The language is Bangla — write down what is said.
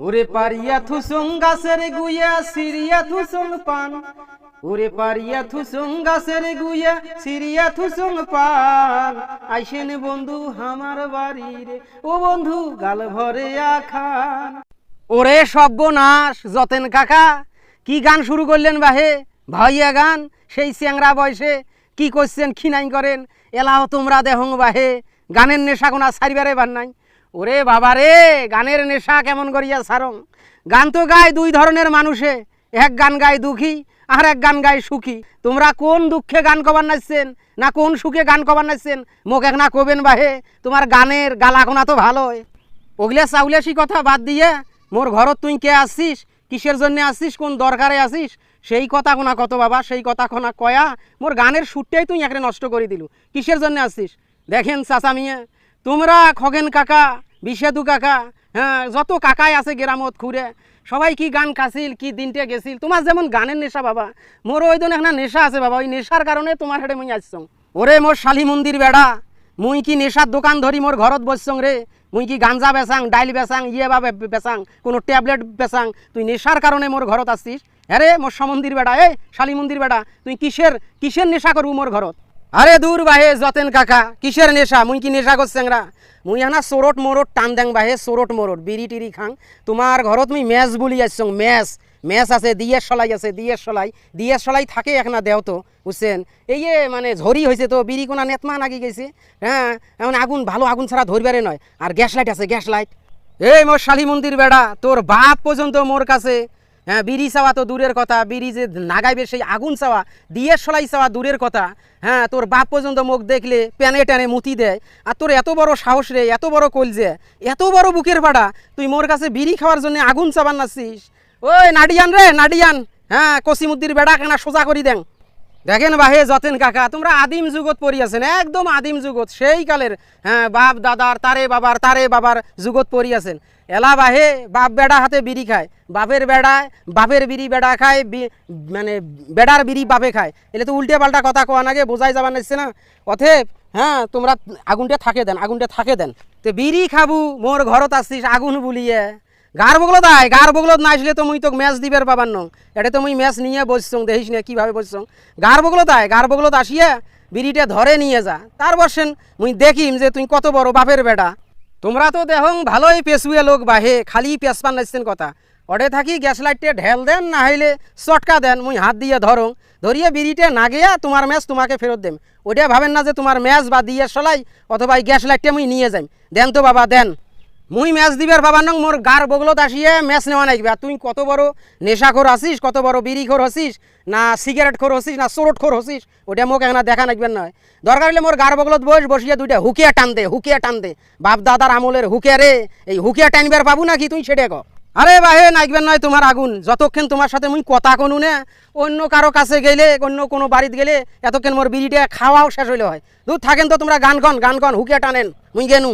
ওরে পারিয়া থুসুং গাছের গুয়া, সিরিয়া থুসুং পান। ওরে পারিয়া থুসুং গাছের গুয়া, সিরিয়া থুসুং পান। আইসেন বন্ধু আমার বাড়ি রে ও বন্ধু গাল ভরে খান ওরে সব্যনাশ, যতেন কাকা, কি গান শুরু করলেন বাহে? ভাইয়া গান, সেই চ্যাংরা বয়সে কি করছেন, খিনাই করেন? এলাও তোমরা দেহং বাহে। গানের নেশা কোনা সারিবারে বার নাই ওরে বাবা রে, গানের নেশা কেমন করিয়া সারং? গান তো গায় দুই ধরনের মানুষে, এক গান গায় দুঃখী, আর এক গান গায় সুখী। তোমরা কোন দুঃখে গান কবার নাচছেন, না কোন সুখে গান কবার নাচছেন? মোক এক না কবেন বাহে, তোমার গানের গালাখোনা তো ভালোই। ওগলে চাউলেসি কথা বাদ দিয়ে, মোর ঘরত তুই কে আসছিস, কিসের জন্য আসছিস, কোন দরকারে আসিস সেই কথা কোনা কত বাবা, সেই কথা কোনা কয়া, মোর গানের সুরটাই তুই এখানে নষ্ট করে দিলু। কিসের জন্য আসছিস? দেখেন চাচা মিয়া তোমরা খগেন কাকা বিশেদু কাকা হ্যাঁ যত কাকাই আছে গ্রামত ঘুরে সবাই কি গান কাছিল কি দিনটে গেছিল? তোমার যেমন গানের নেশা বাবা, মোর ওই দিন একটা নেশা আছে বাবা, ওই নেশার কারণে তোমার হেঁটে মুই আসছং। ওরে মোর শালি মন্দির বেড়া, মুই কি নেশার দোকান ধরি মোর ঘরত বসছং রে? মুই কি গাঞ্জা বেচাং, ডাইল বেচাং ইয়ে বা বেচাং, কোনো ট্যাবলেট বেচাং, তুই নেশার কারণে মোর ঘরত আসছিস? আরে মোর সমন্দির বেড়া এ শালি মন্দির বেড়া, তুই কিসের কিসের নেশা করবু মোর ঘরত? আরে দূর বাহে, যতেন কাকা। কিসের নেশা? মুই কি নেশা করছেংরা মুই হানা চোরট মোরট টান দেং বাহে, চোরট মোরট, বিড়ি টিড়ি খাং। তোমার ঘরত মুই ম্যাচ বলি আসছং ম্যাচ ম্যাচ আছে, দিয়ের সলাই আছে, দিয়ের সলাই। দিয়ের সলাই থাকে এখনা দেও তো বুঝছেন? এই মানে ঝরি হয়েছে তো, বিড়ি কোনা নেতমা নাগি গেছে। হ্যাঁ এমন আগুন, ভালো আগুন ছাড়া ধরবারে নয়। আর গ্যাস লাইট আছে গ্যাস লাইট এই মোর শালি মন্দির বেড়া তোর বাপ পর্যন্ত মোর কাছে। হ্যাঁ বিড়ি চাওয়া তো দূরের কথা। বিড়ি যে নাগাইবে সেই আগুন চাওয়া, দিয়ে সলাই চাওয়া দূরের কথা। হ্যাঁ তোর বাপ পর্যন্ত মুখ দেখলে প্যানে ট্যানে মুতি দেয়। আর তোর এত বড় সাহস রে, এত বড় কলজে এত বড় বুকের ভাড়া তুই মোর কাছে বিড়ি খাওয়ার জন্য আগুন চাবান নাছিস ওই নাডিয়ান রে, নাডিয়ান। হ্যাঁ কসিমুদ্দির বেড়া কেনা সোজা করি দেন। দেখেন বাহে যতেন কাকা, তোমরা আদিম যুগত পড়ি আছেন, একদম আদিম যুগত, সেই কালের হ্যাঁ বাপ দাদার, তারে বাবার তারে বাবার যুগত পড়ি আছেন। এলা বাহে বাপ বেড়া হাতে বিড়ি খায়, বাপের বেড়ায় বাপের বিড়ি বেড়া খায় মানে বেড়ার বিড়ি বাপে খায়। এলে তো উল্টে পাল্টা কথা কোয়া নাগে বোঝাই যাবার নাচ্ছে না? অথেব হ্যাঁ তোমরা আগুনটা থাকে দেন, আগুনটা থাকে দেন। তো বিড়ি খাবু, মোর ঘরত আসছিস আগুন বুলিয়ে। গার বগলত আয় গার বগলত না আসলে তো মুই তোকে ম্যাচ দিবার পাবার নং। এটা তো মুই ম্যাচ নিয়ে বসছং, দেখিস না কীভাবে বসছং। গার বগলত আয় গার বগলত আসিয়া বিড়িটা ধরে নিয়ে যা। তার বসেন মুই দেখিম যে তুই কত বড় বাপের বেটা। তোমরা তো দেখং ভালোই পেশুয়ে লোক বাহে, খালি পেশপান নাচছেন কথা। অডে থাকি গ্যাস লাইটে ঢেল দেন, না হইলে চটকা দেন, মুই হাত দিয়ে ধরং। ধরিয়ে বিড়িতে না গিয়া তোমার ম্যাচ তোমাকে ফেরত দেম। ওটা ভাবেন না যে তোমার ম্যাচ বা দিয়ে সলাই, অথবা এই গ্যাস লাইটটা মুই নিয়ে যাই দেন তো বাবা, দেন। মুই ম্যাচ দিবার বাবা নং, মোর গার বগলত আসিয়ে ম্যাচ নেওয়া নাইবে আর তুই কত বড় নেশাখোর আসিস, কত বড় বিড়ি খোর হসিস না সিগারেট খোর হসিস না খোর হসিস ওটা মোক এখানে দেখা নাকবেন নয় দরকার হলে মোর গার বগলত বস, বসিয়ে দুইটা হুকিয়া টান দে, হুকিয়া টান দে। বাপ দাদার আমলের হুকিয়া রে, এই হুকিয়া টানবার পাবো নাকি তুই সেটা ক? আরে বাহে নাইকবেন নয় তোমার আগুন, যতক্ষণ তোমার সাথে মুই কথা কোনো না, অন্য কারও কাছে গেলে, অন্য কোনো বাড়িতে গেলে, এতক্ষণ মোর বিড়িটা খাওয়াও শেষ হইলে হয়। দূর থাকেন তো তোমরা গান কন গান কন হুকিয়া টানেন, মুই গেনু।